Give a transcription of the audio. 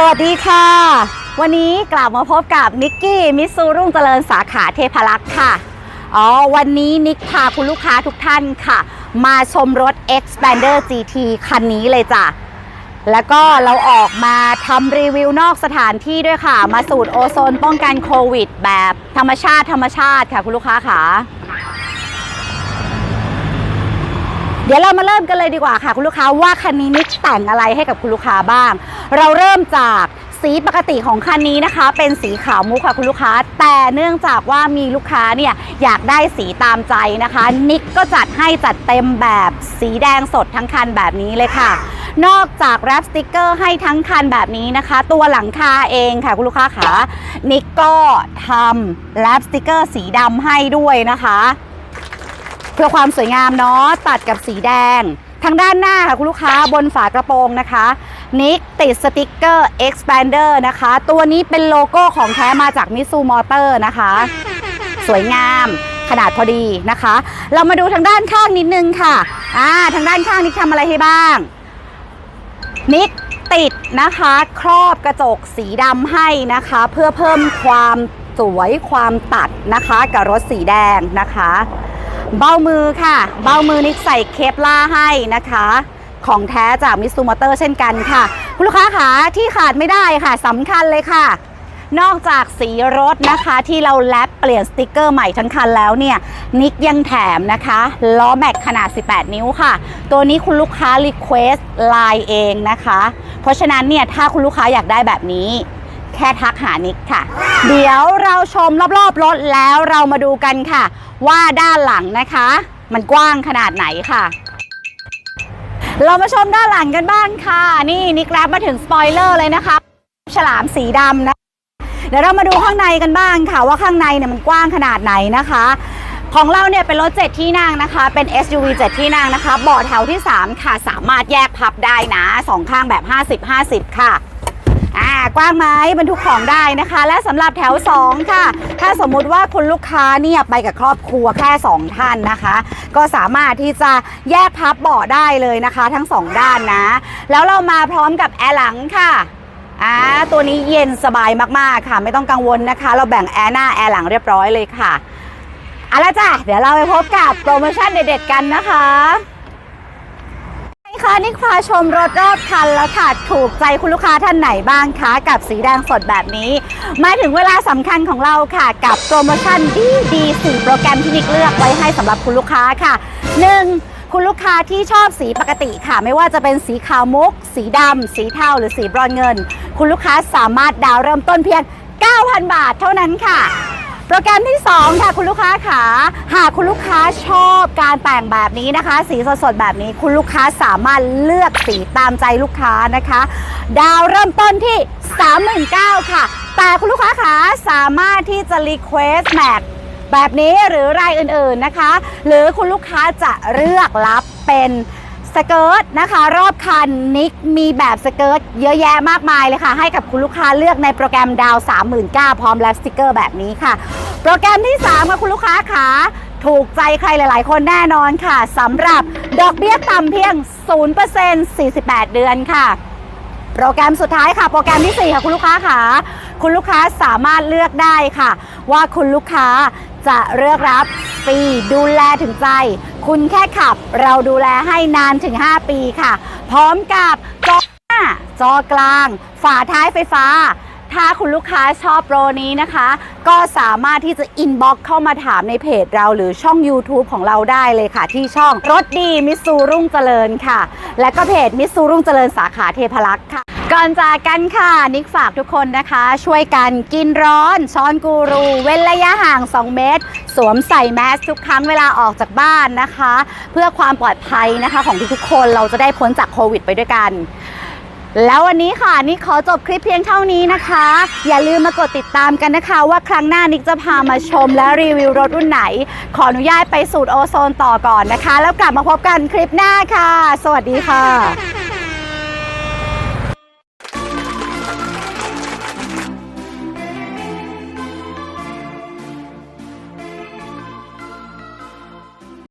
สวัสดีค่ะ วันนี้กลับมาพบกับนิกกี้มิสซูรุ่งเจริญสาขาเทพรักษ์ค่ะ อ๋อ วันนี้นิกพาคุณลูกค้าทุกท่านค่ะ มาชมรถ Expander GT คันนี้เลยจ้ะ แล้วก็เราออกมาทำรีวิวนอกสถานที่ด้วยค่ะ มาสูตรโอโซนป้องกันโควิด แบบธรรมชาติธรรมชาติค่ะคุณลูกค้าค่ะ เดี๋ยวเรามาเริ่มกันเลยดีกว่าค่ะ คุณลูกค้าว่าคันนี้นิกแต่งอะไรให้กับคุณลูกค้าบ้าง เราเริ่มจากสีปกติของคันนี้นะคะ เป็นสีขาวมุกค่ะคุณลูกค้า แต่เนื่องจากว่ามีลูกค้าเนี่ยอยากได้สีตามใจนะคะ นิกก็จัดให้จัดเต็มแบบสีแดงสดทั้งคันแบบนี้เลยค่ะนอกจากแรปสติกเกอร์ให้ทั้งคันแบบนี้นะคะ ตัวหลังคาเองค่ะคุณลูกค้าขานิกก็ทำแรปสติกเกอร์สีดำให้ด้วยนะคะ เพื่อความสวยงามเนาะตัดกับสีแดง ทางด้านหน้าค่ะคุณลูกค้าบนฝากระโปรงนะคะนิกติดสติกเกอร์ expander นะคะ ตัวนี้เป็นโลโก้ของแท้มาจากมิซูมอเตอร์นะคะ สวยงามขนาดพอดีนะคะ เรามาดูทางด้านข้างนิดนึงค่ะอ่าทางด้านข้างนิกทำอะไรให้บ้าง นิกติดนะคะ ครอบกระจกสีดำให้นะคะ เพื่อเพิ่มความสวยความตัดนะคะ กับรถสีแดงนะคะ เบ้ามือค่ะ เบ้ามือนิกใส่เคปล่าให้นะคะ ของแท้จากมิสซูมอเตอร์เช่นกันค่ะ คุณลูกค้าขาที่ขาดไม่ได้ค่ะสำคัญเลยค่ะ นอกจากสีรถนะคะที่เราแลปเปลี่ยนสติกเกอร์ใหม่ทั้งคันแล้วเนี่ย นิกยังแถมนะคะล้อแม็กขนาด 18 นิ้วค่ะ ตัวนี้คุณลูกค้ารีเควสไลน์เองนะคะ เพราะฉะนั้นเนี่ยถ้าคุณลูกค้าอยากได้แบบนี้ แค่ทักหานิกค่ะ เดี๋ยวเราชมรอบๆรถแล้วเรามาดูกันค่ะ ว่าด้านหลังนะคะ มันกว้างขนาดไหนค่ะ เรามาชมด้านหลังกันบ้างค่ะ นี่นิกแรบมาถึงสปอยเลอร์เลยนะคะ ฉลามสีดำนะเดี๋ยวเรามาดูข้างในกันบ้างค่ะ ว่าข้างในเนี่ยมันกว้างขนาดไหนนะคะของเราเนี่ยเป็นรถ 7 ที่นั่งนะคะ เป็น SUV 7 ที่นั่งนะคะ เบาะแถวที่ 3 ค่ะ สามารถแยกพับได้นะ สองข้างแบบ 50-50 ค่ะ อ่ากว้างไหมบรรทุกของได้นะคะ และสำหรับแถว 2 ค่ะ ถ้าสมมุติว่าคุณลูกค้าเนี่ยไปกับครอบครัวแค่ 2 ท่านนะคะ ก็สามารถที่จะแยกพับเบาะได้เลยนะคะ ทั้ง 2 ด้านนะ แล้วเรามาพร้อมกับแอร์หลังค่ะอ่าตัวนี้เย็นสบายมากๆค่ะ ไม่ต้องกังวลนะคะ เราแบ่งแอร์หน้าแอร์หลังเรียบร้อยเลยค่ะเอาละจ้ะเดี๋ยวเราไปพบกับโปรโมชั่นเด็ดๆกันนะคะ ค่ะนี่พาชมรถรอบคันแล้วค่ะ ถูกใจคุณลูกค้าท่านไหนบ้างคะกับสีแดงสดแบบนี้ มาถึงเวลาสำคัญของเราค่ะ กับโปรโมชั่นดีดีสี่โปรแกรมที่นิกเลือกไว้ให้สำหรับคุณลูกค้าค่ะ 1. คุณลูกค้าที่ชอบสีปกติค่ะ ไม่ว่าจะเป็นสีขาวมุก สีดำสีเทาหรือสีบรอนเงิน คุณลูกค้าสามารถดาวน์เริ่มต้นเพียง 9,000 บาทเท่านั้นค่ะ โปรแกรมที่2ค่ะคุณลูกค้าขาหากคุณลูกค้าชอบการแต่งแบบนี้นะคะ สีสดๆแบบนี้คุณลูกค้าสามารถเลือกสีตามใจลูกค้านะคะ ดาวเริ่มต้นที่ 39,000ค่ะ แต่คุณลูกค้าขาสามารถที่จะรีเควสแม็กแบบนี้หรือรายอื่นๆนะคะ หรือคุณลูกค้าจะเลือกรับเป็น สเกิร์ตนะคะ รอบคันนิกมีแบบสเกิร์ตเยอะแยะมากมายเลยค่ะ ให้กับคุณลูกค้าเลือกในโปรแกรมดาว 39,000พร้อมแลปสติกเกอร์แบบนี้ค่ะ โปรแกรมที่3ค่ะคุณลูกค้าขาถูกใจใครหลาย ๆ คนแน่นอนค่ะสำหรับดอกเบี้ยต่ำเพียง 0% 48 เดือนค่ะ โปรแกรมสุดท้ายค่ะ โปรแกรมที่ 4 ค่ะ คุณลูกค้าค่ะ คุณลูกค้าสามารถเลือกได้ค่ะ ว่าคุณลูกค้า จะเลือกรับฟรีดูแลถึงใจ คุณแค่ขับเราดูแลให้นานถึง 5 ปีค่ะ พร้อมกับจอหน้าจอกลาง ฝาท้ายไฟฟ้า ถ้าคุณลูกค้าชอบโปรนี้นะคะ ก็สามารถที่จะอินบ็อกเข้ามาถามในเพจเราหรือช่อง YouTube ของเราได้เลยค่ะ ที่ช่องรถดีมิสซูรุ่งเจริญค่ะ และก็เพจมิสซูรุ่งเจริญสาขาเทพารักษ์ค่ะ ก่อนจากกันค่ะ นิกฝากทุกคนนะคะ ช่วยกันกินร้อน ช้อนกูรู เว้นระยะห่าง 2 เมตร สวมใส่แมสทุกครั้งเวลาออกจากบ้านนะคะ เพื่อความปลอดภัยนะคะของทุกๆคนเราจะได้พ้นจากโควิดไปด้วยกัน แล้ววันนี้ค่ะ นิกขอจบคลิปเพียงเท่านี้นะคะ อย่าลืมมากดติดตามกันนะคะ ว่าครั้งหน้านิกจะพามาชมและรีวิวรถรุ่นไหน ขออนุญาตไปสูตรโอโซนต่อก่อนนะคะ แล้วกลับมาพบกันคลิปหน้าค่ะ สวัสดีค่ะ